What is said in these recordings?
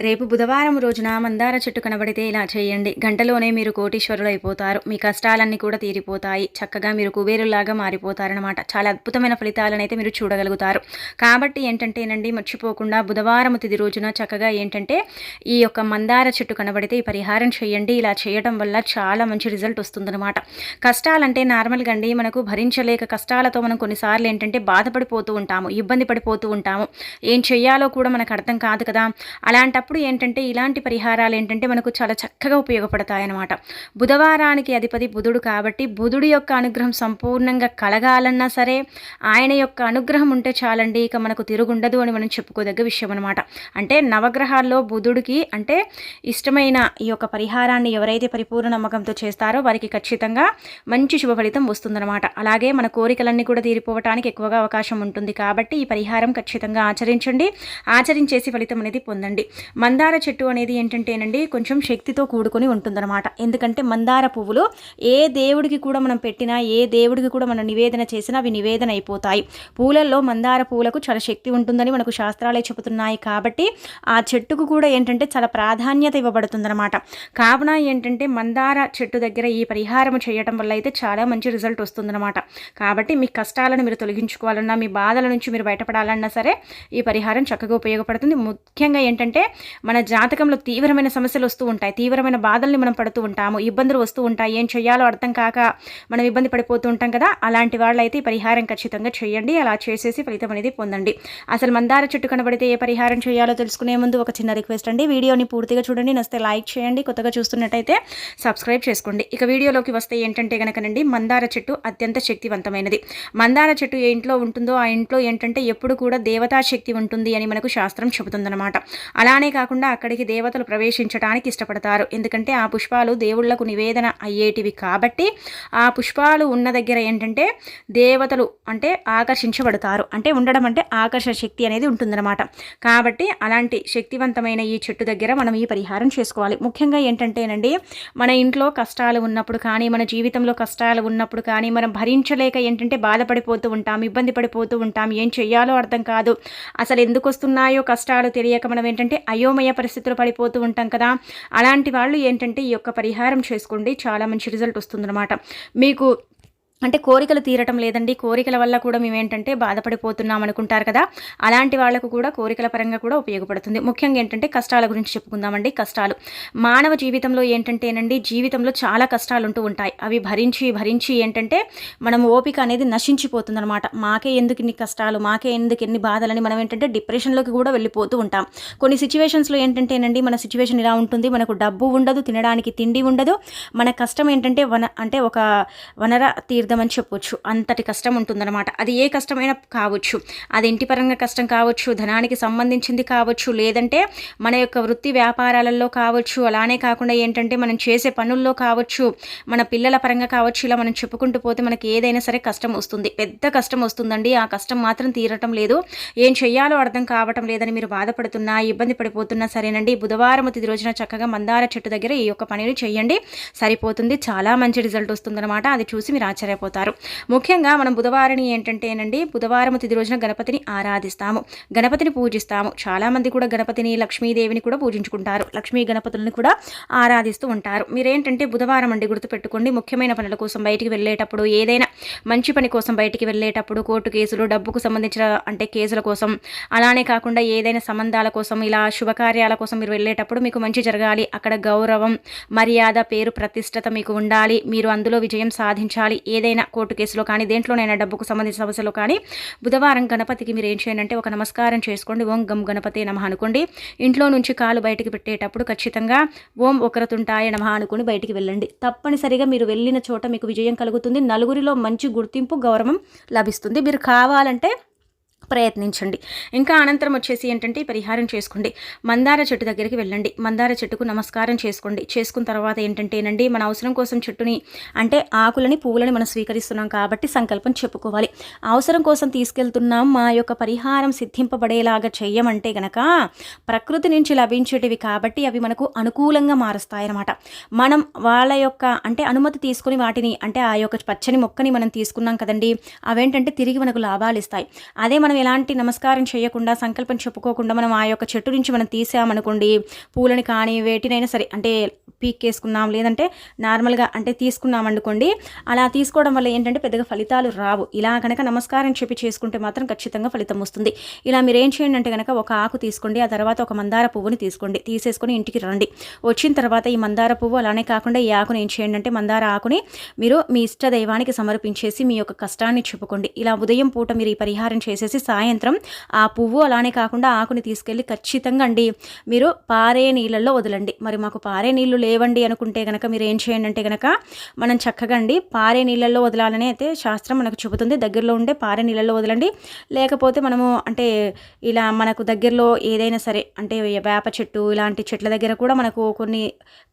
రేపు బుధవారం రోజున మందార చెట్టు కనబడితే ఇలా చేయండి. గంటలోనే మీరు కోటీశ్వరులు అయిపోతారు మీ కష్టాలన్నీ కూడా తీరిపోతాయి. చక్కగా మీరు కుబేరులాగా మారిపోతారనమాట చాలా అద్భుతమైన ఫలితాలనైతే మీరు చూడగలుగుతారు. కాబట్టి ఏంటంటేనండి మర్చిపోకుండా బుధవారం తిది రోజున చక్కగా ఏంటంటే ఈ యొక్క మందార చెట్టు కనబడితే ఈ పరిహారం చేయండి. ఇలా చేయడం వల్ల చాలా మంచి రిజల్ట్ వస్తుందన్నమాట. కష్టాలంటే నార్మల్గా అండి మనకు భరించలేక కష్టాలతో మనం కొన్నిసార్లు ఏంటంటే బాధపడిపోతూ ఉంటాము ఇబ్బంది పడిపోతూ ఉంటాము. ఏం చేయాలో కూడా మనకు అర్థం కాదు కదా. అలాంటి అప్పుడు ఏంటంటే ఇలాంటి పరిహారాలు ఏంటంటే మనకు చాలా చక్కగా ఉపయోగపడతాయి అన్నమాట బుధవారానికి అధిపతి బుధుడు కాబట్టి బుధుడి యొక్క అనుగ్రహం సంపూర్ణంగా కలగాలన్నా సరే ఆయన యొక్క అనుగ్రహం ఉంటే చాలండి ఇక మనకు తిరుగుండదు అని మనం చెప్పుకోదగ్గ విషయం అనమాట అంటే నవగ్రహాల్లో బుధుడికి అంటే ఇష్టమైన ఈ యొక్క పరిహారాన్ని ఎవరైతే పరిపూర్ణ నమ్మకంతో చేస్తారో వారికి ఖచ్చితంగా మంచి శుభ ఫలితం వస్తుందన్నమాట. అలాగే మన కోరికలన్నీ కూడా తీరిపోవటానికి ఎక్కువగా అవకాశం ఉంటుంది కాబట్టి ఈ పరిహారం ఖచ్చితంగా ఆచరించండి. ఆచరించేసి ఫలితం అనేది పొందండి. మందార చెట్టు అనేది ఏంటంటేనండి కొంచెం శక్తితో కూడుకొని ఉంటుందన్నమాట. ఎందుకంటే మందార పువ్వులు ఏ దేవుడికి కూడా మనం పెట్టినా ఏ దేవుడికి కూడా మనం నివేదన చేసినా అవి నివేదన అయిపోతాయి. పూలల్లో మందార పువ్వులకు చాలా శక్తి ఉంటుందని మనకు శాస్త్రాలే చెబుతున్నాయి కాబట్టి ఆ చెట్టుకు కూడా ఏంటంటే చాలా ప్రాధాన్యత ఇవ్వబడుతుందన్నమాట. కావున ఏంటంటే మందార చెట్టు దగ్గర ఈ పరిహారం చేయటం వల్ల అయితే చాలా మంచి రిజల్ట్ వస్తుందన్నమాట. కాబట్టి మీ కష్టాలను మీరు తొలగించుకోవాలన్నా మీ బాధల నుంచి మీరు బయటపడాలన్నా సరే ఈ పరిహారం చక్కగా ఉపయోగపడుతుంది. ముఖ్యంగా ఏంటంటే మన జాతకంలో తీవ్రమైన సమస్యలు వస్తూ ఉంటాయి. తీవ్రమైన బాధల్ని మనం పడుతూ ఉంటాము. ఇబ్బందులు వస్తూ ఉంటాయి. ఏం చేయాలో అర్థం కాక మనం ఇబ్బంది పడిపోతూ ఉంటాం కదా అలాంటి వాళ్ళైతే పరిహారం ఖచ్చితంగా చేయండి అలా చేసేసి ఫలితం అనేది పొందండి. అసలు మందార చెట్టు కనబడితే ఏ పరిహారం చేయాలో తెలుసుకునే ముందు ఒక చిన్న రిక్వెస్ట్ అండి. వీడియోని పూర్తిగా చూడండి. నస్తే లైక్ చేయండి. కొత్తగా చూస్తున్నట్టయితే సబ్స్క్రైబ్ చేసుకోండి. ఇక వీడియోలోకి వస్తే ఏంటంటే కనుకనండి మందార చెట్టు అత్యంత శక్తివంతమైనది. మందార చెట్టు ఏ ఇంట్లో ఉంటుందో ఆ ఇంట్లో ఏంటంటే ఎప్పుడు కూడా దేవతా శక్తి ఉంటుంది అని మనకు శాస్త్రం చెబుతుందన్నమాట. అలానే కాకుండా అక్కడికి దేవతలు ప్రవేశించడానికి ఇష్టపడతారు. ఎందుకంటే ఆ పుష్పాలు దేవుళ్ళకు నివేదన అయ్యేటివి కాబట్టి ఆ పుష్పాలు ఉన్న దగ్గర ఏంటంటే దేవతలు అంటే ఆకర్షించబడతారు. అంటే ఉండడం అంటే ఆకర్షణ శక్తి అనేది ఉంటుందన్నమాట. కాబట్టి అలాంటి శక్తివంతమైన ఈ చెట్టు దగ్గర మనం ఈ పరిహారం చేసుకోవాలి. ముఖ్యంగా ఏంటంటేనండి మన ఇంట్లో కష్టాలు ఉన్నప్పుడు కానీ మన జీవితంలో కష్టాలు ఉన్నప్పుడు కానీ మనం భరించలేక ఏంటంటే బాధపడిపోతూ ఉంటాం ఇబ్బంది పడిపోతూ ఉంటాం. ఏం చేయాలో అర్థం కాదు. అసలు ఎందుకు వస్తున్నాయో కష్టాలు తెలియక మనం ఏంటంటే అయోమయ పరిస్థితులు పడిపోతూ ఉంటాం కదా. అలాంటి వాళ్ళు ఏంటంటే ఈ యొక్క పరిహారం చేసుకోండి. చాలా మంచి రిజల్ట్ వస్తుందన్నమాట. మీకు అంటే కోరికలు తీరటం లేదండి. కోరికల వల్ల కూడా మేము ఏంటంటే బాధపడిపోతున్నాం అనుకుంటారు కదా. అలాంటి వాళ్ళకు కూడా కోరికల పరంగా కూడా ఉపయోగపడుతుంది. ముఖ్యంగా ఏంటంటే కష్టాల గురించి చెప్పుకుందామండి. కష్టాలు. మానవ జీవితంలో ఏంటంటేనండి జీవితంలో చాలా కష్టాలు ఉంటూ ఉంటాయి. అవి భరించి భరించి ఏంటంటే మనం ఓపిక అనేది నశించిపోతుంది అనమాట మాకే ఎందుకు ఇన్ని కష్టాలు? మాకే ఎందుకు ఎన్ని బాధలని? మనం ఏంటంటే డిప్రెషన్లోకి కూడా వెళ్ళిపోతూ ఉంటాం. కొన్ని సిచ్యువేషన్స్లో ఏంటంటేనండి మన సిచ్యువేషన్ ఇలా ఉంటుంది. మనకు డబ్బు ఉండదు తినడానికి తిండి ఉండదు. మన కష్టం ఏంటంటే వన అంటే ఒక వనర తీర్ తీర్థమని చెప్పొచ్చు. అంతటి కష్టం ఉంటుందన్నమాట. అది ఏ కష్టమైనా కావచ్చు. అది ఇంటి పరంగా కష్టం కావచ్చు ధనానికి సంబంధించింది కావచ్చు లేదంటే మన యొక్క వృత్తి వ్యాపారాలలో కావచ్చు. అలానే కాకుండా ఏంటంటే మనం చేసే పనుల్లో కావచ్చు మన పిల్లల పరంగా కావచ్చు ఇలా మనం చెప్పుకుంటూ పోతే మనకి ఏదైనా సరే కష్టం వస్తుంది. పెద్ద కష్టం వస్తుందండి. ఆ కష్టం మాత్రం తీరటం లేదు. ఏం చెయ్యాలో అర్థం కావటం లేదని మీరు బాధపడుతున్నా ఇబ్బంది పడిపోతున్నా సరేనండి. బుధవారం తిది రోజున చక్కగా మందార చెట్టు దగ్గర ఈ యొక్క పనిని చేయండి సరిపోతుంది. చాలా మంచి రిజల్ట్ వస్తుందన్నమాట. అది చూసి మీరు ఆశ్చర్యం ఆశ్చర్యపోతారు ముఖ్యంగా మనం బుధవారిని ఏంటంటేనండి బుధవారం తిది రోజున గణపతిని ఆరాధిస్తాము. గణపతిని పూజిస్తాము. చాలామంది కూడా గణపతిని లక్ష్మీదేవిని కూడా పూజించుకుంటారు. లక్ష్మీ గణపతులను కూడా ఆరాధిస్తూ ఉంటారు. మీరేంటంటే బుధవారం అండి గుర్తుపెట్టుకోండి ముఖ్యమైన పనుల కోసం బయటికి వెళ్ళేటప్పుడు ఏదైనా మంచి పని కోసం బయటికి వెళ్ళేటప్పుడు కోర్టు కేసులు డబ్బుకు సంబంధించిన అంటే కేసుల కోసం అలానే కాకుండా ఏదైనా సంబంధాల కోసం ఇలా శుభకార్యాల కోసం మీరు వెళ్ళేటప్పుడు మీకు మంచి జరగాలి. అక్కడ గౌరవం మర్యాద పేరు ప్రతిష్టత మీకు ఉండాలి. మీరు అందులో విజయం సాధించాలి. ఏదైనా ఏదైనా కోర్టు కేసులో కానీ దేంట్లోనైనా డబ్బుకు సంబంధించిన సమస్యలో కానీ బుధవారం గణపతికి మీరు ఏం చేయండి అంటే ఒక నమస్కారం చేసుకోండి. ఓం గం గణపతి నమ అనుకోండి. ఇంట్లో నుంచి కాలు బయటికి పెట్టేటప్పుడు ఖచ్చితంగా ఓం ఒకరతుంటాయ నమ అనుకుని బయటికి వెళ్ళండి. తప్పనిసరిగా మీరు వెళ్ళిన చోట మీకు విజయం కలుగుతుంది. నలుగురిలో మంచి గుర్తింపు గౌరవం లభిస్తుంది. మీరు కావాలంటే ప్రయత్నించండి. ఇంకా అనంతరం వచ్చేసి ఏంటంటే పరిహారం చేసుకోండి. మందార చెట్టు దగ్గరికి వెళ్ళండి. మందార చెట్టుకు నమస్కారం చేసుకోండి. చేసుకున్న తర్వాత ఏంటంటేనండి మన అవసరం కోసం చెట్టుని అంటే ఆకులని పువ్వులని మనం స్వీకరిస్తున్నాం కాబట్టి సంకల్పం చెప్పుకోవాలి. అవసరం కోసం తీసుకెళ్తున్నాం మా యొక్క పరిహారం సిద్ధింపబడేలాగా చేయమంటే గనక ప్రకృతి నుంచి లభించేటివి కాబట్టి అవి మనకు అనుకూలంగా మారుస్తాయన్నమాట. మనం వాళ్ళ యొక్క అంటే అనుమతి తీసుకుని వాటిని అంటే ఆ యొక్క పచ్చని మొక్కని మనం తీసుకున్నాం కదండి అవేంటంటే తిరిగి మనకు లాభాలు ఇస్తాయి. అదే మనం ఎలాంటి నమస్కారం చేయకుండా సంకల్పం చెప్పుకోకుండా మనం ఆ యొక్క చెట్టు నుంచి మనం తీసామనుకోండి పూలని కానీ వేటినైనా సరే అంటే పీకేసుకున్నాం లేదంటే నార్మల్గా అంటే తీసుకున్నాం అనుకోండి అలా తీసుకోవడం వల్ల ఏంటంటే పెద్దగా ఫలితాలు రావు. ఇలా కనుక నమస్కారం చెప్పి చేసుకుంటే మాత్రం ఖచ్చితంగా ఫలితం వస్తుంది. ఇలా మీరు ఏం చేయండి అంటే కనుక ఒక ఆకు తీసుకోండి ఆ తర్వాత ఒక మందార పువ్వుని తీసుకోండి తీసేసుకొని ఇంటికి రండి. వచ్చిన తర్వాత ఈ మందార పువ్వు అలానే కాకుండా ఈ ఆకుని ఏం చేయండి అంటే మందార ఆకుని మీరు మీ ఇష్ట దైవానికి సమర్పించేసి మీ యొక్క కష్టాన్ని చెప్పుకోండి. ఇలా ఉదయం పూట మీరు ఈ పరిహారం చేసేసి సాయంత్రం ఆ పువ్వు అలానే కాకుండా ఆకుని తీసుకెళ్ళి ఖచ్చితంగా అండి. మీరు పారే నీళ్ళల్లో వదలండి. మరి మాకు పారే నీళ్ళు లేవండి అనుకుంటే కనుక మీరు ఏం చేయండి అంటే కనుక మనం చక్కగా అండి పారే నీళ్ళల్లో వదలాలని అయితే శాస్త్రం మనకు చెబుతుంది. దగ్గరలో ఉండే పారే నీళ్ళల్లో వదలండి. లేకపోతే మనము అంటే ఇలా మనకు దగ్గరలో ఏదైనా సరే అంటే వేప చెట్టు ఇలాంటి చెట్ల దగ్గర కూడా మనకు కొన్ని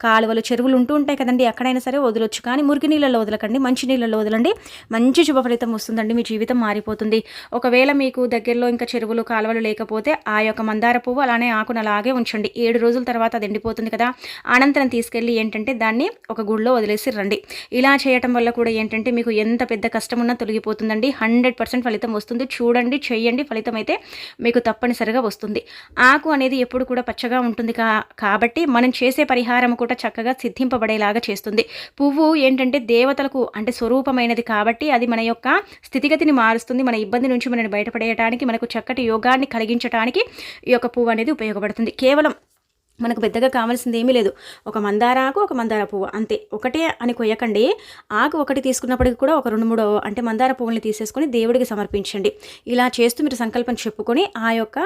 కాలువలు చెరువులు ఉంటూ ఉంటాయి కదండి. ఎక్కడైనా సరే వదలొచ్చు కానీ మురికి నీళ్ళల్లో వదలకండి మంచి నీళ్ళల్లో వదలండి. మంచి శుభ ఫలితం వస్తుందండి. మీ జీవితం మారిపోతుంది. ఒకవేళ మీకు దగ్గరలో ఇంకా చెరువులు కాలువలు లేకపోతే ఆ యొక్క మందార పువ్వు అలానే ఆకును అలాగే ఉంచండి. ఏడు రోజుల తర్వాత అది ఎండిపోతుంది కదా. అనంతరం తీసుకెళ్ళి ఏంటంటే దాన్ని ఒక గుడిలో వదిలేసి రండి. ఇలా చేయటం వల్ల కూడా ఏంటంటే మీకు ఎంత పెద్ద కష్టం ఉన్నా తొలగిపోతుందండి. హండ్రెడ్ పర్సెంట్ ఫలితం వస్తుంది. చూడండి చేయండి ఫలితం అయితే మీకు తప్పనిసరిగా వస్తుంది. ఆకు అనేది ఎప్పుడు కూడా పచ్చగా ఉంటుంది కా కాబట్టి మనం చేసే పరిహారం కూడా చక్కగా సిద్ధింపబడేలాగా చేస్తుంది. పువ్వు ఏంటంటే దేవతలకు అంటే స్వరూపమైనది కాబట్టి అది మన యొక్క స్థితిగతిని మారుస్తుంది. మన ఇబ్బంది నుంచి మనని చేయడానికి మనకు చక్కటి యోగాన్ని కలిగించడానికి ఈ యొక్క పువ్వు అనేది ఉపయోగపడుతుంది. కేవలం మనకు పెద్దగా కావాల్సింది ఏమీ లేదు. ఒక మందార ఆకు ఒక మందార పువ్వు. అంతే. ఒకటే అని కొయ్యకండి. ఆకు ఒకటి తీసుకున్నప్పటికి కూడా ఒక రెండు మూడు అంటే మందార పువ్వుల్ని తీసేసుకొని దేవుడికి సమర్పించండి. ఇలా చేస్తూ మీరు సంకల్పం చెప్పుకొని ఆ యొక్క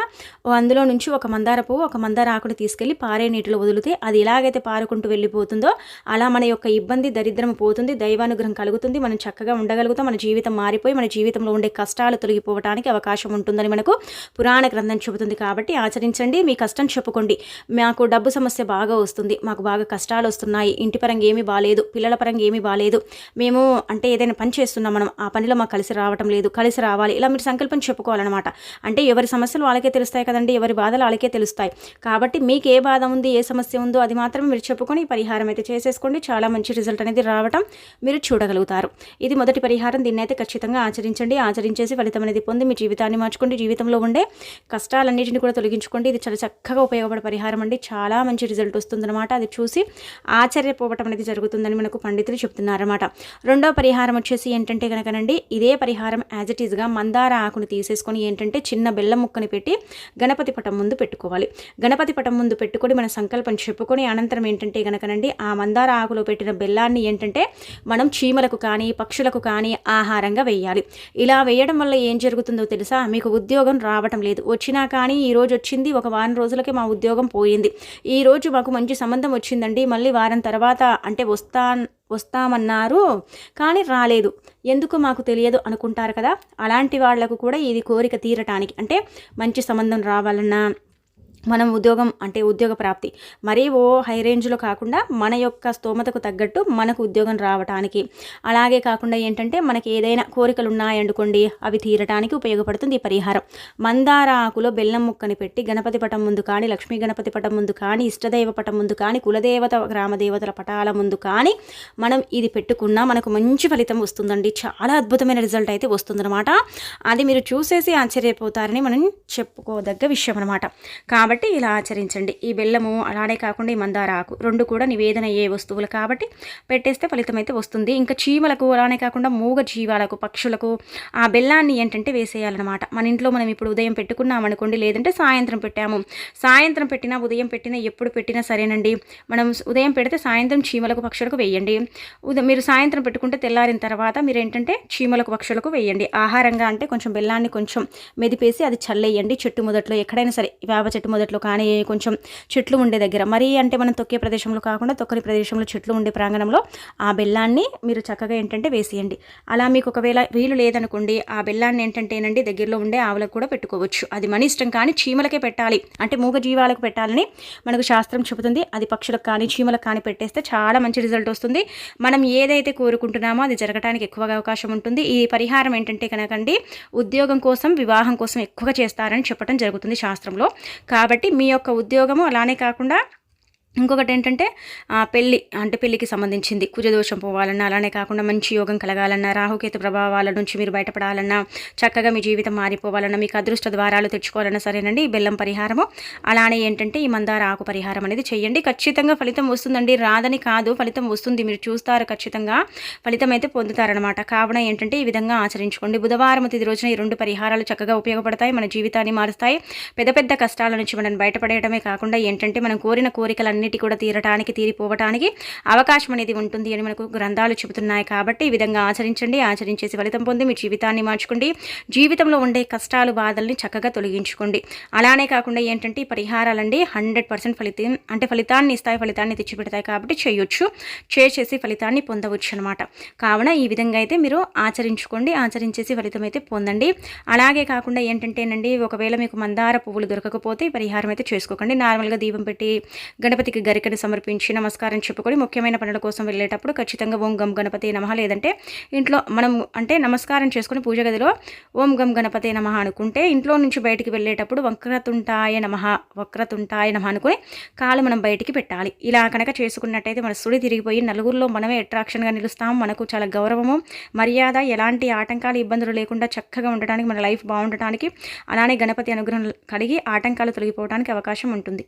అందులో నుంచి ఒక మందార పువ్వు ఒక మందార ఆకుని తీసుకెళ్ళి పారే నీటిలో వదిలితే అది ఎలాగైతే పారుకుంటూ వెళ్ళిపోతుందో అలా మన యొక్క ఇబ్బంది దరిద్రం పోతుంది దైవానుగ్రహం కలుగుతుంది. మనం చక్కగా ఉండగలుగుతాం. మన జీవితం మారిపోయి మన జీవితంలో ఉండే కష్టాలు తొలగిపోవడానికి అవకాశం ఉంటుందని మనకు పురాణ గ్రంథం చెబుతుంది కాబట్టి ఆచరించండి. మీ కష్టం చెప్పుకోండి. మా నాకు డబ్బు సమస్య బాగా వస్తుంది. మాకు బాగా కష్టాలు వస్తున్నాయి. ఇంటి పరంగా ఏమీ బాగాలేదు పిల్లల పరంగా ఏమీ బాగాలేదు మేము అంటే ఏదైనా పని చేస్తున్నాం మనం. ఆ పనిలో మాకు కలిసి రావటం లేదు. కలిసి రావాలి. ఇలా మీరు సంకల్పం చెప్పుకోవాలన్నమాట. అంటే ఎవరి సమస్యలు వాళ్ళకే తెలుస్తాయి కదండి. ఎవరి బాధలు వాళ్ళకే తెలుస్తాయి. కాబట్టి మీకు ఏ బాధ ఉంది ఏ సమస్య ఉందో అది మాత్రమే మీరు చెప్పుకొని పరిహారం అయితే చేసేసుకోండి. చాలా మంచి రిజల్ట్ అనేది రావటం మీరు చూడగలుగుతారు. ఇది మొదటి పరిహారం. దీన్ని అయితే ఖచ్చితంగా ఆచరించండి. ఆచరించేసి ఫలితం అనేది పొంది మీ జీవితాన్ని మార్చుకోండి. జీవితంలో ఉండే కష్టాలన్నింటినీ కూడా తొలగించుకోండి. ఇది చాలా చక్కగా ఉపయోగపడే పరిహారం అండి. చాలా మంచి రిజల్ట్ వస్తుందన్నమాట. అది చూసి ఆశ్చర్యపోవటం అనేది జరుగుతుందని మనకు పండితులు చెప్తున్నారన్నమాట. రెండో పరిహారం వచ్చేసి ఏంటంటే కనుకనండి ఇదే పరిహారం యాజ్ ఇట్ ఈజ్గా మందార ఆకును తీసేసుకొని ఏంటంటే చిన్న బెల్లం ముక్కని పెట్టి గణపతి పటం ముందు పెట్టుకోవాలి. గణపతి పటం ముందు పెట్టుకొని మన సంకల్పం చెప్పుకొని అనంతరం ఏంటంటే కనుకనండి ఆ మందార ఆకులో పెట్టిన బెల్లాన్ని ఏంటంటే మనం చీమలకు కానీ పక్షులకు కానీ ఆహారంగా వేయాలి. ఇలా వేయడం వల్ల ఏం జరుగుతుందో తెలుసా? మీకు ఉద్యోగం రావటం లేదు. వచ్చినా కానీ ఈరోజు వచ్చింది ఒక వారం రోజులకే మా ఉద్యోగం పోయింది. ఈరోజు మాకు మంచి సంబంధం వచ్చిందండి. మళ్ళీ వారం తర్వాత అంటే వస్తా వస్తామన్నారు. కానీ రాలేదు. ఎందుకు మాకు తెలియదు అనుకుంటారు కదా? అలాంటి వాళ్ళకు కూడా ఇది కోరిక తీరటానికి అంటే మంచి సంబంధం రావాలన్నా మనం ఉద్యోగం అంటే ఉద్యోగ ప్రాప్తి. మరీ ఓ హై రేంజ్లో కాకుండా మన యొక్క స్తోమతకు తగ్గట్టు మనకు ఉద్యోగం రావటానికి. అలాగే కాకుండా ఏంటంటే మనకి ఏదైనా కోరికలు ఉన్నాయనుకోండి అవి తీరటానికి ఉపయోగపడుతుంది ఈ పరిహారం. మందార ఆకులో బెల్లం ముక్కని పెట్టి గణపతి పటం ముందు కానీ లక్ష్మీ గణపతి పటం ముందు కానీ ఇష్టదైవ పటం ముందు కానీ కులదేవత గ్రామదేవతల పటాల ముందు కానీ మనం ఇది పెట్టుకున్నా మనకు మంచి ఫలితం వస్తుందండి. చాలా అద్భుతమైన రిజల్ట్ అయితే వస్తుందన్నమాట. అది మీరు చూసేసి ఆశ్చర్యపోతారని మనం చెప్పుకోదగ్గ విషయం అనమాట కాబట్టి కాబట్టి ఇలా ఆచరించండి. ఈ బెల్లము అలానే కాకుండా ఈ మందార ఆకు రెండు కూడా నివేదన అయ్యే వస్తువులు కాబట్టి పెట్టేస్తే ఫలితం అయితే వస్తుంది. ఇంకా చీమలకు అలానే కాకుండా మూగ జీవాలకు పక్షులకు ఆ బెల్లాన్ని ఏంటంటే వేసేయాలన్నమాట. మన ఇంట్లో మనం ఇప్పుడు ఉదయం పెట్టుకున్నాం అనుకోండి లేదంటే సాయంత్రం పెట్టాము. సాయంత్రం పెట్టినా ఉదయం పెట్టినా ఎప్పుడు పెట్టినా సరేనండి. మనం ఉదయం పెడితే సాయంత్రం చీమలకు పక్షులకు వేయండి. ఉదయం మీరు సాయంత్రం పెట్టుకుంటే తెల్లారిన తర్వాత మీరు ఏంటంటే చీమలకు పక్షులకు వేయండి. ఆహారంగా అంటే కొంచెం బెల్లాన్ని కొంచెం మెదిపేసి అది చల్లేయండి. చెట్టు మొదట్లో ఎక్కడైనా సరే వేప చెట్టు మొదట చెట్లు కానీ కొంచెం చెట్లు ఉండే దగ్గర. మరీ అంటే మనం తొక్కే ప్రదేశంలో కాకుండా తొక్కని ప్రదేశంలో చెట్లు ఉండే ప్రాంగణంలో ఆ బెల్లాన్ని మీరు చక్కగా ఏంటంటే వేసేయండి. అలా మీకు ఒకవేళ వీలు లేదనుకోండి ఆ బెల్లాన్ని ఏంటంటేనండి దగ్గరలో ఉండే ఆవులకు కూడా పెట్టుకోవచ్చు. అది మన ఇష్టం కానీ చీమలకే పెట్టాలి. అంటే మూగ జీవాలకు పెట్టాలని మనకు శాస్త్రం చెబుతుంది. అది పక్షులకు కానీ చీమలకు కానీ పెట్టేస్తే చాలా మంచి రిజల్ట్ వస్తుంది. మనం ఏదైతే కోరుకుంటున్నామో అది జరగడానికి ఎక్కువగా అవకాశం ఉంటుంది. ఈ పరిహారం ఏంటంటే కనుకండి ఉద్యోగం కోసం వివాహం కోసం ఎక్కువగా చేస్తారని చెప్పడం జరుగుతుంది శాస్త్రంలో. కాబట్టి కాబట్టి మీ యొక్క ఉద్యోగము అలానే కాకుండా ఇంకొకటి ఏంటంటే పెళ్ళి అంటే పెళ్ళికి సంబంధించింది. కుజదోషం పోవాలన్నా అలానే కాకుండా మంచి యోగం కలగాలన్నా రాహుకేతు ప్రభావాల నుంచి మీరు బయటపడాలన్నా చక్కగా మీ జీవితం మారిపోవాలన్నా మీకు అదృష్ట ద్వారాలు తెచ్చుకోవాలన్నా సరేనండి. ఈ బెల్లం పరిహారము. అలానే ఏంటంటే ఈ మందార ఆకు పరిహారం అనేది చేయండి. ఖచ్చితంగా ఫలితం వస్తుందండి. రాదని కాదు ఫలితం వస్తుంది. మీరు చూస్తారు ఖచ్చితంగా. ఫలితం అయితే పొందుతారనమాట కావున ఏంటంటే ఈ విధంగా ఆచరించుకోండి. బుధవారం తిది రోజున ఈ రెండు పరిహారాలు చక్కగా ఉపయోగపడతాయి మన జీవితాన్ని మారుస్తాయి. పెద్ద పెద్ద కష్టాల నుంచి మనం బయటపడేయడమే కాకుండా ఏంటంటే మనం కోరిన కోరికలన్నీ అన్నిటి కూడా తీరటానికి తీరిపోవటానికి అవకాశం అనేది ఉంటుంది అని మనకు గ్రంథాలు చెబుతున్నాయి. కాబట్టి ఈ విధంగా ఆచరించండి. ఆచరించేసి ఫలితం పొంది మీ జీవితాన్ని మార్చుకోండి. జీవితంలో ఉండే కష్టాలు బాధల్ని చక్కగా తొలగించుకోండి. అలానే కాకుండా ఏంటంటే పరిహారాలండి హండ్రెడ్ పర్సెంట్ ఫలితం అంటే ఫలితాన్ని ఇస్తాయి ఫలితాన్ని తెచ్చిపెడతాయి కాబట్టి చేయొచ్చు. చేసేసి ఫలితాన్ని పొందవచ్చు అనమాట కావున ఈ విధంగా అయితే మీరు ఆచరించుకోండి. ఆచరించేసి ఫలితం అయితే పొందండి. అలాగే కాకుండా ఏంటంటేనండి ఒకవేళ మీకు మందార పువ్వులు దొరకకపోతే పరిహారం అయితే చేసుకోకండి. నార్మల్గా దీపం పెట్టి గణపతి గణపతికి గరికను సమర్పించి నమస్కారం చెప్పుకొని ముఖ్యమైన పనుల కోసం వెళ్ళేటప్పుడు ఖచ్చితంగా ఓం గం గణపతి నమః లేదంటే ఇంట్లో మనం అంటే నమస్కారం చేసుకుని పూజ గదిలో ఓం గం గణపతి నమహ అనుకుంటే ఇంట్లో నుంచి బయటికి వెళ్ళేటప్పుడు వక్రతుంటాయ నమః వక్రతుంటాయ నమ అనుకుని కాలు మనం బయటికి పెట్టాలి. ఇలా కనుక చేసుకున్నట్టయితే మన సుడి తిరిగిపోయి నలుగురిలో మనమే అట్రాక్షన్గా నిలుస్తాం. మనకు చాలా గౌరవము మర్యాద ఎలాంటి ఆటంకాలు ఇబ్బందులు లేకుండా చక్కగా ఉండటానికి మన లైఫ్ బాగుండటానికి అలానే గణపతి అనుగ్రహం కలిగి ఆటంకాలు తొలగిపోవడానికి అవకాశం ఉంటుంది.